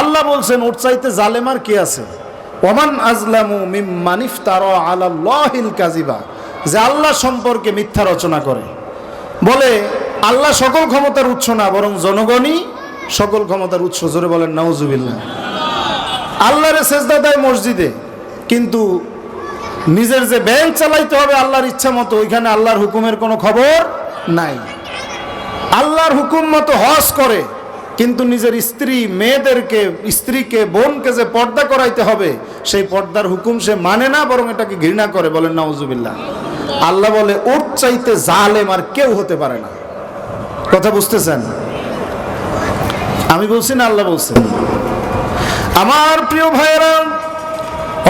আল্লাহ বলছেন, ওর চাইতে জালেমার কে আছে? ওমান আজলামু মিম মানিফ তার আলাল্লাহিল কাজিবা যে আল্লাহ সম্পর্কে মিথ্যা রচনা করে। বলে, আল্লাহ সকল ক্ষমতার উৎস না, বরং জনগণই সকল ক্ষমতার উৎস। জোরে বলেন, নাউজুবিল্লাহ। আল্লাহরে সেজদা দেয় মসজিদে, কিন্তু নিজের যে ব্যাংক চালাইতে হবে আল্লাহর ইচ্ছা মতো, ওইখানে আল্লাহর হুকুমের কোনো খবর নাই। আল্লাহর হুকুম মতো হজ করে কিন্তু নিজের স্ত্রী, মেয়েদেরকে, স্ত্রীকে, বোনকে যে পর্দা করাইতে হবে, সেই পর্দার হুকুম সে মানে না, বরং এটাকে ঘৃণা করে, বলেন নাউজুবিল্লাহ। আল্লাহ বলে, ওর চাইতে জালেম আর কেউ হতে পারে না। কথা বুঝতেছেন? আমি বলছি না, আল্লাহ বলছেন। আমার প্রিয় ভাইয়েরা,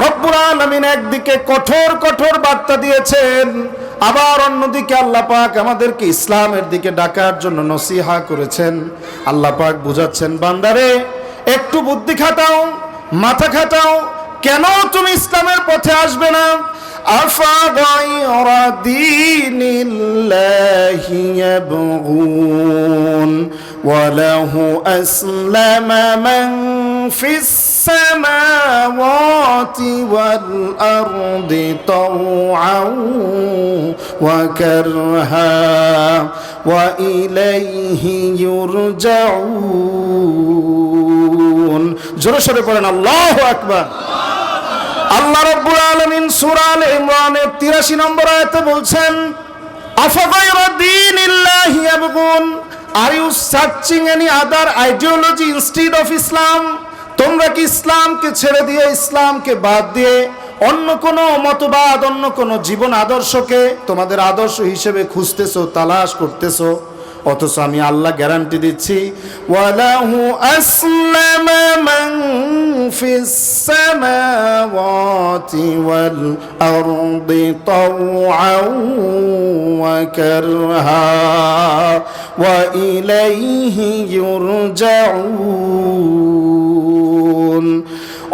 রব্বুল আলামিন একদিকে কঠোর কঠোর বার্তা দিয়েছেন আবার অন্যদিকে আল্লাহ পাক আমাদেরকে ইসলামের দিকে ডাকার জন্য নসিহা করেছেন। আল্লাহ পাক বুঝাচ্ছেন, বান্দারে, একটু বুদ্ধি খাটাও, মাথা খাটাও, কেন তুমি ইসলামের পথে আসবে না? আফা وله أسلم من في السماوات والأرض طوعا وكرها وإليه يرجعون جرشر قرن الله أكبر আল্লাহ রব্বুল আলামিন সূরা আলে ইমরানের 83 নম্বর আয়াতে বলছেন আফাগায়রা দীনিল্লাহি ইয়াবগুন are you searching any other ideology instead of Islam তোমরা কি ইসলামকে ছেড়ে দিয়ে ইসলামকে বাদ দিয়ে অন্য কোন মতবাদ, অন্য কোন জীবন আদর্শকে তোমাদের আদর্শ হিসেবে খুঁজতেছো, তালাশ করতেছো? অথচ আমি আল্লাহ গ্যারান্টি দিচ্ছি, ওয়ালাহু আসলামা মান ফিস সামাওয়াতি ওয়াল আরদি তাওআন ওয়া কারহা। ইলাইহি ইউরজাউন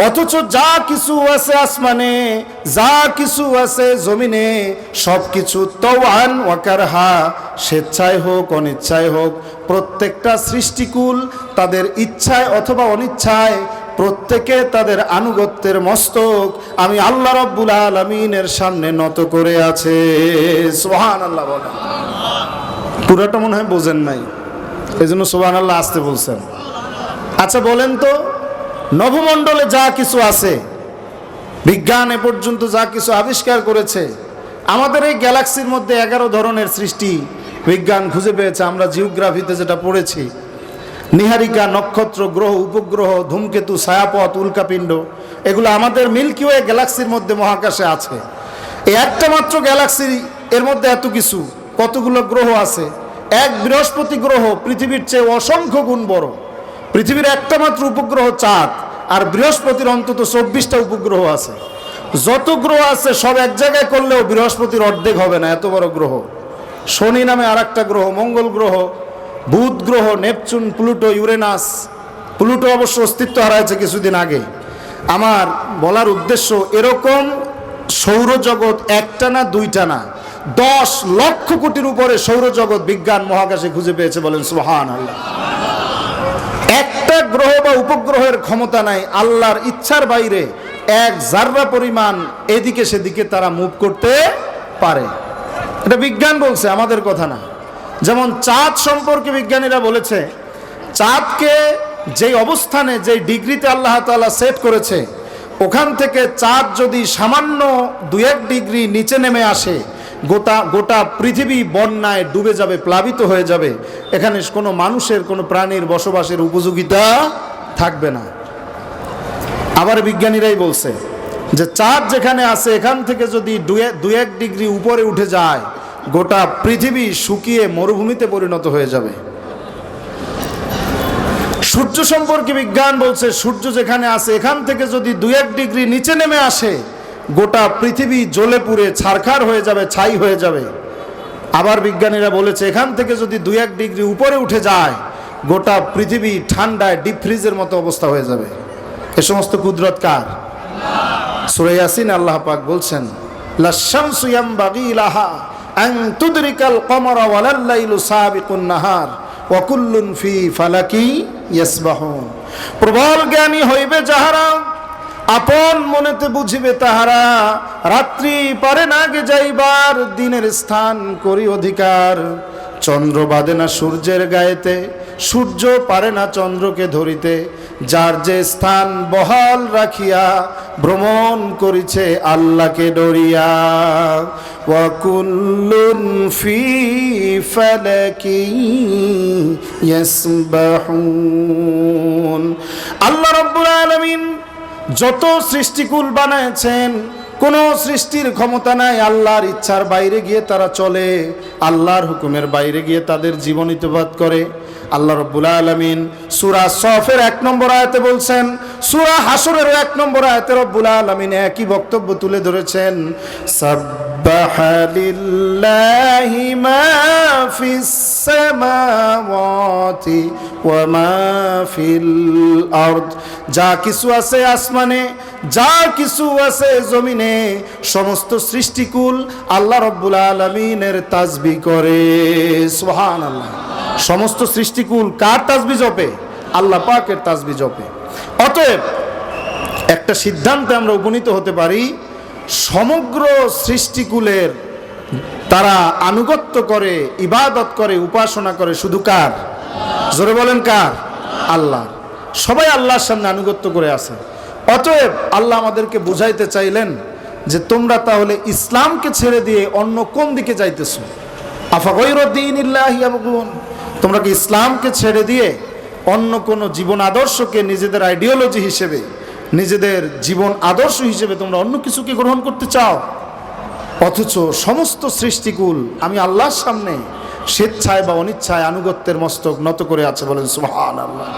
অথচ যা কিছু আছে আসমানে, যা কিছু আছে জমিনে সব কিছু তওয়ান ওয়াকারহা স্বেচ্ছায় হোক, অনিচ্ছায় হোক, প্রত্যেকটা সৃষ্টিকুল তাদের ইচ্ছায় অথবা অনিচ্ছায়, প্রত্যেকে তাদের আনুগত্যের মস্তক আমি আল্লাহ রব্বুল আলমিনের সামনে নত করে আছে। সোহান আল্লাহ বলেন। পুরোটা মনে হয় বোঝেন নাই। এই জন্য সোহান আল্লাহ আসতে বলছেন। আচ্ছা বলেন তো নভমণ্ডলে যা কিছু আছে, বিজ্ঞান এ পর্যন্ত যা কিছু আবিষ্কার করেছে, আমাদের এই গ্যালাক্সির মধ্যে এগারো ধরনের সৃষ্টি বিজ্ঞান খুঁজে পেয়েছে। আমরা জিওগ্রাফিতে যেটা পড়েছি, নিহারিকা নক্ষত্র, গ্রহ, উপগ্রহ, ধূমকেতু, ছায়াপথ, উল্কাপিণ্ড, এগুলো আমাদের মিল্কি ওয়ে গ্যালাক্সির মধ্যে মহাকাশে আছে। এই একটা মাত্র গ্যালাক্সি এর মধ্যে এত কিছু। কতগুলো গ্রহ আছে? এক বৃহস্পতি গ্রহ পৃথিবীর চেয়ে অসংখ্য গুণ বড়। পৃথিবীর একটা মাত্র উপগ্রহ চাঁদ, আর বৃহস্পতির অন্তত চব্বিশটা উপগ্রহ আছে। যত গ্রহ আছে, সব এক জায়গায় করলেও বৃহস্পতির অর্ধেক হবে না, এত বড় গ্রহ। শনি নামে আর গ্রহ, মঙ্গল গ্রহ, বুধ গ্রহ, নেপচুন, প্লুটো, ইউরেনাস। প্লুটো অবশ্য অস্তিত্ব হারাইছে কিছুদিন আগে। আমার বলার উদ্দেশ্য, এরকম সৌরজগৎ একটা না দুইটা না দশ লক্ষ কোটির উপরে সৌরজগৎ বিজ্ঞান মহাকাশে খুঁজে পেয়েছে বলেন সুহান আল্লাহ একটা গ্রহ বা উপগ্রহের ক্ষমতা নাই, আল্লাহর ইচ্ছার বাইরে এক জাররা পরিমাণ এদিকে সেদিকে তারা মুভ করতে পারে। এটা বিজ্ঞান বলছে, আমাদের কথা না। যেমন চাঁদ সম্পর্কে বিজ্ঞানীরা বলেছে, চাঁদকে যেই অবস্থানে, যেই ডিগ্রিতে আল্লাহ তাআলা সেট করেছে, ওখান থেকে চাঁদ যদি সামান্য দু এক ডিগ্রি নিচে নেমে আসে গোটা গোটা পৃথিবী বন্যায় ডুবে যাবে, প্লাবিত হয়ে যাবে। এখানে কোনো মানুষের, কোনো প্রাণীর বসবাসের উপযোগিতা থাকবে না। আবার বিজ্ঞানীরাই বলছে যে চাঁদ যেখানে আছে, এখান থেকে যদি দু এক ডিগ্রি উপরে উঠে যায়, গোটা পৃথিবী শুকিয়ে মরুভূমিতে পরিণত হয়ে যাবে। সূর্য সম্পর্কে বিজ্ঞান বলছে, সূর্য যেখানে আছে, এখান থেকে যদি দু এক ডিগ্রি নিচে নেমে আসে গোটা পৃথিবী জ্বলে পুড়ে ছারখার হয়ে যাবে, ছাই হয়ে যাবে। আবার বিজ্ঞানীরা বলেছে, এখান থেকে যদি দুই এক ডিগ্রি উপরে উঠে যায়, গোটা পৃথিবী ঠান্ডায়, ডিপ ফ্রিজের মতো অবস্থা হয়ে যাবে। এ সমস্ত কুদরত কার? সুরে ইয়াসিন আল্লাহ পাক বলছেন প্রবল জ্ঞানী হইবে যাহারা আপন মনেতে বুঝিবে তাহারা, রাত্রি পারে না গে যাইবার, দিনের স্থান করি অধিকার। চন্দ্র বাদে না সূর্যের গায়েতে, সূর্য পারে না চন্দ্রকে ধরিতে। যার যে স্থান বহাল রাখিয়া, ভ্রমণ করিছে আল্লাহকে ডরিয়া। আল্লাহ রাব্বুল আলামিন যত সৃষ্টিকুল বানাইছেন, কোন সৃষ্টির ক্ষমতা নাই, আল্লাহর ইচ্ছার বাইরে গিয়ে তারা চলে, আল্লাহর হুকুমের বাইরে গিয়ে তাদের জীবন ইতবাদ করে। আল্লাহ রব্বুল আলমিন সুরা সফের এক নম্বর আয়তে বলছেন, সুরা হাসরের এক নম্বর আয়াতে রব্বুল আলমিন একই বক্তব্য তুলে ধরেছেন, সাব্বাহা লিল্লাহি মা ফিস সামাওয়াতি ওয়া মা ফিল আরদ। যা কিছু আছে আসমানে, যা কিছু আছে জমিনে, সমস্ত সৃষ্টিকুল আল্লাহ রব্বুল আলমিনের তাজবি করে। সুহান আল্লাহ সমস্ত সৃষ্টিকুল কার তাজবি জপে? আল্লাহ পাকের তাজবি জপে। অতএব একটা সিদ্ধান্তে আমরা উপনীত হতে পারি, সমগ্র সৃষ্টিকুলের তারা আনুগত্য করে, ইবাদত করে, উপাসনা করে শুধু কার? জোরে বলেন কার? আল্লাহ সবাই আল্লাহর সামনে আনুগত্য করে আছে। অতএব আল্লাহ আমাদেরকে বুঝাইতে চাইলেন যে তোমরা তাহলে ইসলামকে ছেড়ে দিয়ে অন্য কোন দিকে যাইতেছ? আফা তোমরা কি ইসলামকে ছেড়ে দিয়ে অন্য কোনো জীবন আদর্শকে নিজেদের আইডিওলজি হিসেবে, নিজেদের জীবন আদর্শ হিসেবে তোমরা অন্য কিছুকে গ্রহণ করতে চাও? অথচ সমস্ত সৃষ্টিকুল আমি আল্লাহর সামনে স্বেচ্ছায় বা অনিচ্ছায় আনুগত্যের মস্তক নত করে আছে বলেন সুহান আল্লাহ